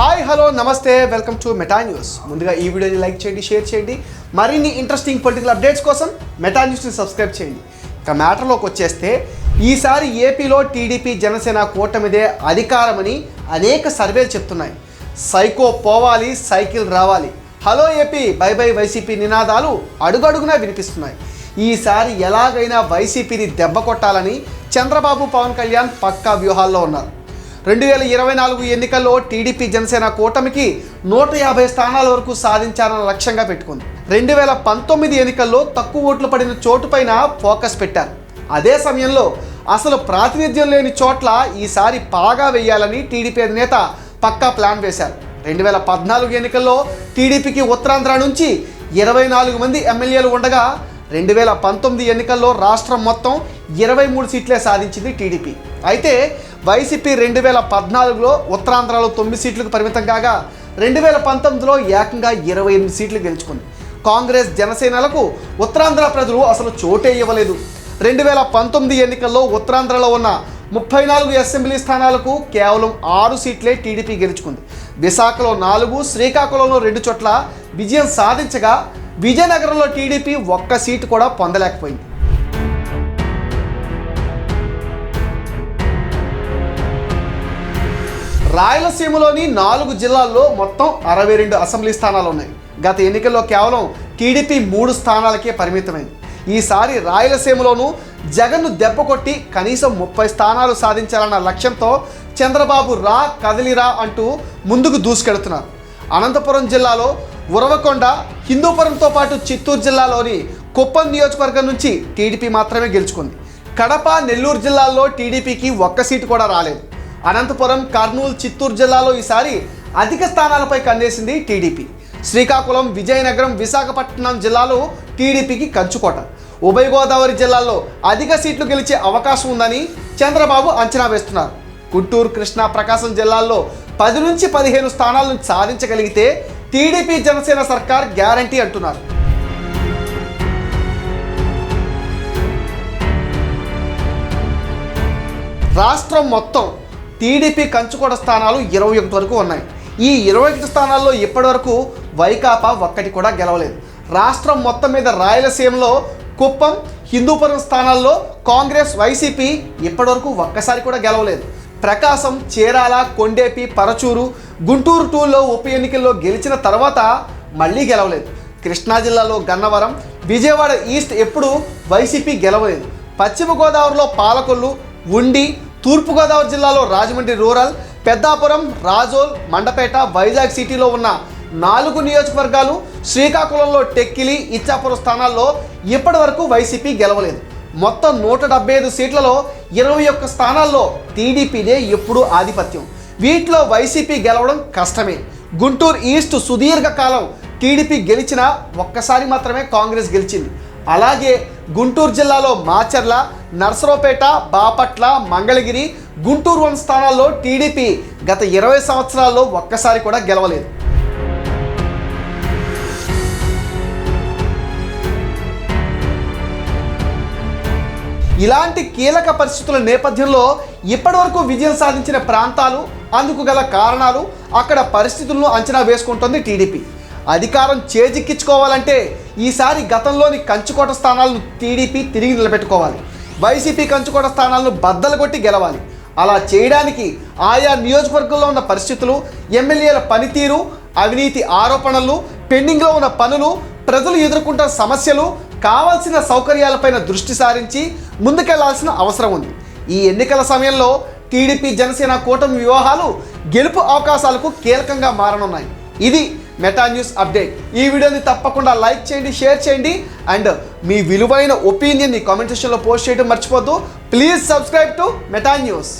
Hi hello నమస్తే welcome to Meta news. ముందుగా ఈ వీడియోని లైక్ చేయండి షేర్ చేయండి. మరిన్ని ఇంట్రెస్టింగ్ పొలిటికల్ అప్డేట్స్ కోసం మెటా న్యూస్ని సబ్స్క్రైబ్ చేయండి. ఇక మ్యాటర్లోకి వచ్చేస్తే ఈసారి ఏపీలో టీడీపీ జనసేన కూటమిదే అధికారమని అనేక సర్వేలు చెప్తున్నాయి. సైకో పోవాలి సైకిల్ రావాలి. Hello AP bye bye YCP నినాదాలు అడుగడుగునా వినిపిస్తున్నాయి. ఈసారి ఎలాగైనా వైసీపీని దెబ్బ కొట్టాలని చంద్రబాబు పవన్ కళ్యాణ్ పక్కా వ్యూహాల్లో ఉన్నారు. రెండు వేల ఇరవై నాలుగు ఎన్నికల్లో టీడీపీ జనసేన కూటమికి నూట యాభై స్థానాల వరకు సాధించాలని లక్ష్యంగా పెట్టుకుంది. రెండు వేల పంతొమ్మిది ఎన్నికల్లో తక్కువ ఓట్లు పడిన చోటుపైన ఫోకస్ పెట్టారు. అదే సమయంలో అసలు ప్రాతినిధ్యం లేని చోట్ల ఈసారి పాగా వేయాలని టీడీపీ అధినేత పక్కా ప్లాన్ వేశారు. రెండు వేల పద్నాలుగు ఎన్నికల్లో టీడీపీకి ఉత్తరాంధ్ర నుంచి ఇరవై నాలుగు మంది ఎమ్మెల్యేలు ఉండగా రెండు వేల పంతొమ్మిది ఎన్నికల్లో రాష్ట్రం మొత్తం ఇరవై మూడు సీట్లే సాధించింది టీడీపీ. అయితే వైసీపీ రెండు వేల పద్నాలుగులో ఉత్తరాంధ్రలో తొమ్మిది సీట్లకు పరిమితం కాగా రెండు వేల పంతొమ్మిదిలో ఏకంగా ఇరవై ఎనిమిది సీట్లు గెలుచుకుంది. కాంగ్రెస్ జనసేనలకు ఉత్తరాంధ్ర ప్రజలు అసలు చోటే ఇవ్వలేదు. రెండు వేల పంతొమ్మిది ఎన్నికల్లో ఉత్తరాంధ్రలో ఉన్న ముప్పై నాలుగు అసెంబ్లీ స్థానాలకు కేవలం ఆరు సీట్లే టీడీపీ గెలుచుకుంది. విశాఖలో నాలుగు శ్రీకాకుళంలో రెండు చోట్ల విజయం సాధించగా విజయనగరంలో టీడీపీ ఒక్క సీటు కూడా పొందలేకపోయింది. రాయలసీమలోని నాలుగు జిల్లాల్లో మొత్తం అరవై రెండు అసెంబ్లీ స్థానాలు ఉన్నాయి గత ఎన్నికల్లో కేవలం టీడీపీ మూడు స్థానాలకే పరిమితమైంది. ఈసారి రాయలసీమలోనూ జగన్ను దెబ్బకొట్టి కనీసం ముప్పై స్థానాలు సాధించాలన్న లక్ష్యంతో చంద్రబాబు రా కదిలిరా అంటూ ముందుకు దూసుకెడుతున్నారు. అనంతపురం జిల్లాలో ఉరవకొండ హిందూపురంతో పాటు చిత్తూరు జిల్లాలోని కుప్పం నియోజకవర్గం నుంచి టీడీపీ మాత్రమే గెలుచుకుంది. కడప నెల్లూరు జిల్లాల్లో టీడీపీకి ఒక్క సీటు కూడా రాలేదు. అనంతపురం కర్నూలు చిత్తూరు జిల్లాలో ఈసారి అధిక స్థానాలపై కన్నేసింది టీడీపీ. శ్రీకాకుళం విజయనగరం విశాఖపట్నం జిల్లాలో టీడీపీకి కంచుకోట. ఉభయ గోదావరి జిల్లాల్లో అధిక సీట్లు గెలిచే అవకాశం ఉందని చంద్రబాబు అంచనా వేస్తున్నారు. గుంటూరు కృష్ణా ప్రకాశం జిల్లాల్లో పది నుంచి పదిహేను స్థానాలను సాధించగలిగితే టీడీపీ జనసేన సర్కార్ గ్యారంటీ అంటున్నారు. రాష్ట్రం మొత్తం టీడీపీ కంచుకోట స్థానాలు ఇరవై ఒకటి వరకు ఉన్నాయి. ఈ ఇరవై ఒకటి స్థానాల్లో ఇప్పటివరకు వైకాపా ఒక్కటి కూడా గెలవలేదు. రాష్ట్రం మొత్తం మీద రాయలసీమలో కుప్పం హిందూపురం స్థానాల్లో కాంగ్రెస్ వైసీపీ ఇప్పటివరకు ఒక్కసారి కూడా గెలవలేదు. ప్రకాశం చీరాల కొండేపి పరచూరు గుంటూరు టూల్లో ఉప ఎన్నికల్లో గెలిచిన తర్వాత మళ్ళీ గెలవలేదు. కృష్ణా జిల్లాలో గన్నవరం విజయవాడ ఈస్ట్ ఎప్పుడు వైసీపీ గెలవలేదు. పశ్చిమ గోదావరిలో పాలకొల్లు ఉండి తూర్పుగోదావరి జిల్లాలో రాజమండ్రి రూరల్ పెద్దాపురం రాజోల్ మండపేట వైజాగ్ సిటీలో ఉన్న నాలుగు నియోజకవర్గాలు శ్రీకాకుళంలో టెక్కిలి ఇచ్చాపురం స్థానాల్లో ఇప్పటి వరకు వైసీపీ గెలవలేదు. మొత్తం నూట డెబ్బై ఐదు సీట్లలో ఇరవై ఒక్క స్థానాల్లో టీడీపీదే ఎప్పుడూ ఆధిపత్యం. వీటిలో వైసీపీ గెలవడం కష్టమే. గుంటూరు ఈస్ట్ సుదీర్ఘకాలం టీడీపీ గెలిచినా ఒక్కసారి మాత్రమే కాంగ్రెస్ గెలిచింది. అలాగే గుంటూరు జిల్లాలో మాచర్ల నర్సరావుపేట బాపట్ల మంగళగిరి గుంటూరు వన్ స్థానాల్లో టీడీపీ గత ఇరవై సంవత్సరాల్లో ఒక్కసారి కూడా గెలవలేదు. ఇలాంటి కీలక పరిస్థితుల నేపథ్యంలో ఇప్పటివరకు విజయం సాధించిన ప్రాంతాలు అందుకు గల కారణాలు అక్కడ పరిస్థితులను అంచనా వేసుకుంటోంది టీడీపీ. అధికారం చేజిక్కించుకోవాలంటే ఈసారి గతంలోని కంచుకోట స్థానాలను టీడీపీ తిరిగి నిలబెట్టుకోవాలి. వైసీపీ కంచుకోట స్థానాలను బద్దలు కొట్టి గెలవాలి. అలా చేయడానికి ఆయా నియోజకవర్గంలో ఉన్న పరిస్థితులు ఎమ్మెల్యేల పనితీరు అవినీతి ఆరోపణలు పెండింగ్లో ఉన్న పనులు ప్రజలు ఎదుర్కొంటున్న సమస్యలు కావాల్సిన సౌకర్యాలపైన దృష్టి సారించి ముందుకెళ్ళాల్సిన అవసరం ఉంది. ఈ ఎన్నికల సమయంలో టీడీపీ జనసేన కూటమి వివాహాలు గెలుపు అవకాశాలకు కీలకంగా మారనున్నాయి. ఇది మెటా న్యూస్ అప్డేట్. ఈ వీడియోని తప్పకుండా లైక్ చేయండి షేర్ చేయండి అండ్ మీ విలువైన ఒపీనియన్ని కామెంట్ సెక్షన్లో పోస్ట్ చేయడం మర్చిపోద్దు. Please subscribe to Meta News.